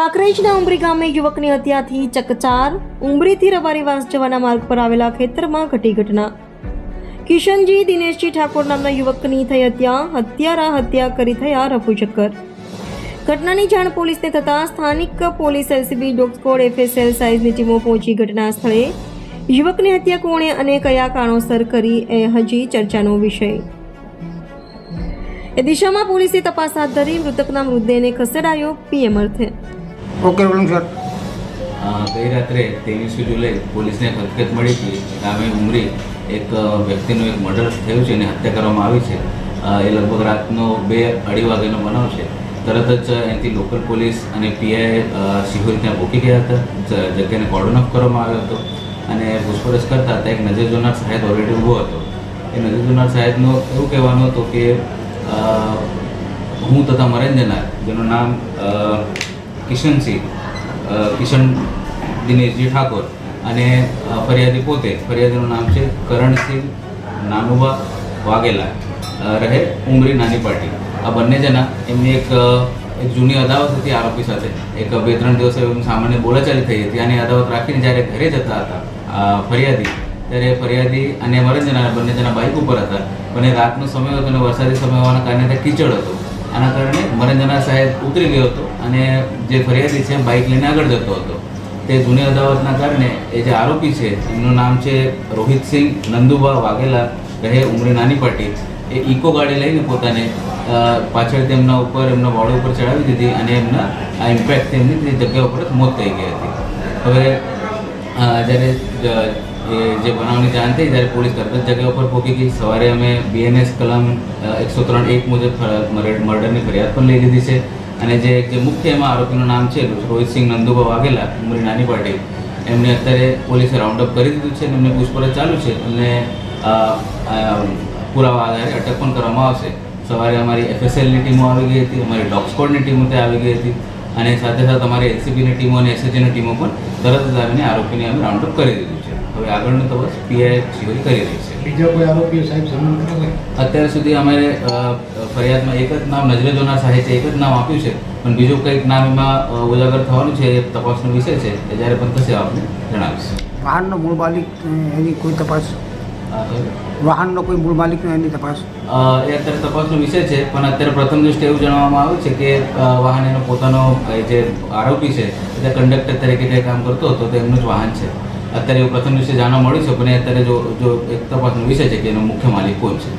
કાંકરેજના ઉમરી ગામે યુવકની હત્યાથી ચકચાર, ઉમરીથી રબારીવાસ જવાના માર્ગ પર આવેલા ખેતરમાં ઘટી ઘટના. કિશનજી, દિનેશજી ઠાકોર નામના યુવકની થઈ હત્યા, હત્યારા હત્યા કરી થયા રફુચક્કર ઘટનાની જાણ પોલીસને થતાં સ્થાનિક police LCB dog squad FSL સાઇઝની ટીમો પહોંચી ઘટના સ્થળે. યુવકની હત્યા કોણે અને કયા કારણોસર કરી એ હજી ચર્ચાનો વિષય. એ દિશામાં પોલીસે તપાસ હાથ ધરી મૃતકના મૃતદેહને ખસેડાયો પીએમ અર્થે. ઓકે વલમ સર ગઈ રાત્રે ત્રેવીસમી જુલાઈ પોલીસને હકીકત મળી હતી. ગામે ઉમરી એક વ્યક્તિનું એક મર્ડર થયું છે અને હત્યા કરવામાં આવી છે. એ લગભગ રાતનો બે અઢી વાગ્યાનો બનાવ છે. તરત જ અહીંથી લોકલ પોલીસ અને પીઆઈ શિહોરી ત્યાં ભૂકી ગયા હતા. જગ્યાને કોર્ડન ઓફ કરવામાં આવ્યો હતો. અને પૂછપરછ કરતા હતા એક નજર જોનાર સાહેબ ઓલરેડી ઊભો હતો. એ નજર જોનાર સાહેબનો એવું કહેવાનું હતું કે હું તથા મરેન્દ્રનાથ, જેનું નામ કિશનસિંહ કિશન દિનેશજી ઠાકોર અને ફરિયાદી પોતે, ફરિયાદીનું નામ છે કરણસિંહ નાનુબા વાઘેલા રહે ઉમરી નાની પાર્ટી. આ બંને જણા એમની એક એક જૂની અદાવત હતી આરોપી સાથે. એક બે ત્રણ દિવસ એમ સામાન્ય બોલાચાલી થઈ હતી. અને અદાવત રાખીને જ્યારે ઘરે જતા હતા ફરિયાદી, ત્યારે ફરિયાદી અને મરણ જણા બંને જણા બાઇક ઉપર હતા. પણ રાતનો સમય હતો અને વરસાદી સમય હોવાના કારણે ત્યાં કીચડ હતો. આના કારણે મરંજના સાહેબ ઉતરી ગયો હતો અને જે ફરિયાદી છે, બાઇક લઈને આગળ જતો હતો. તે જૂની અદાવતના કારણે એ જે આરોપી છે, એમનું નામ છે રોહિતસિંહ નંદુબા વાઘેલા રહે ઉમરી નાની પાટી. એ ઇકો ગાડી લઈને પોતાને પાછળ તેમના ઉપર, એમના બોડી ઉપર ચડાવી દીધી અને એમના, આ ઇમ્પેક્ટ તેમની જગ્યા ઉપર મોત થઈ ગઈ હતી. હવે જ્યારે જે બનાવની જાણ થઈ ત્યારે પોલીસ તરત જ જગ્યા ઉપર પહોંચી ગઈ. સવારે અમે બીએનએસ કલમ એકસો ત્રણ એક મુજબ મર્ડરની ફરિયાદ પણ લઈ લીધી છે. અને જે જે મુખ્ય એમાં આરોપીનું નામ છે, રોહિતસિંહ નંદુભા વાઘેલા, ઉમરી નાની પાટી એમને અત્યારે પોલીસે રાઉન્ડ અપ કરી દીધું છે અને એમને પૂછપરછ ચાલુ છે. અને પુરાવા આધારે અટક પણ કરવામાં આવશે. સવારે અમારી એફએસએલની ટીમો આવી ગઈ હતી, અમારી ડોગ સ્કોડની ટીમો ત્યાં આવી ગઈ હતી. અને સાથે સાથે અમારી એલસીબીની ટીમો અને એસએચજીની ટીમો પણ તરત જ આવીને આરોપીને અમે રાઉન્ડઅપ કરી દીધું છે. હવે આગળનો તપાસ પીઆઈ કરી રહી છે. બીજા કોઈ આરોપીઓ સાહેબ અત્યાર સુધી અમારે ફરિયાદમાં એક જ નામ નજરે જોનાર સાહેબ છે એક જ નામ આપ્યું છે પણ બીજું કંઈક નામ એમાં ઉજાગર થવાનું છે એ તપાસનો વિષય છે એ જ્યારે પણ થશે આપને જણાવીશ. વાહનનો મૂળ માલિક એની કોઈ તપાસ વાહનનો કોઈ મૂળ માલિક એની તપાસ? એ અત્યારે તપાસનો વિષય છે, પણ અત્યારે પ્રથમ દૃષ્ટિએ એવું જણાવવામાં આવ્યું છે કે વાહન એનો પોતાનો જે આરોપી છે તે કંડક્ટર તરીકે કંઈ કામ કરતો હતો, તો એમનું જ વાહન છે. અત્યારે એવું પ્રથમ દિવસે જાણવા મળ્યું છે, પણ એ અત્યારે જો જો એક તપાસનો વિષય છે કે એનો મુખ્ય માલિક કોણ છે.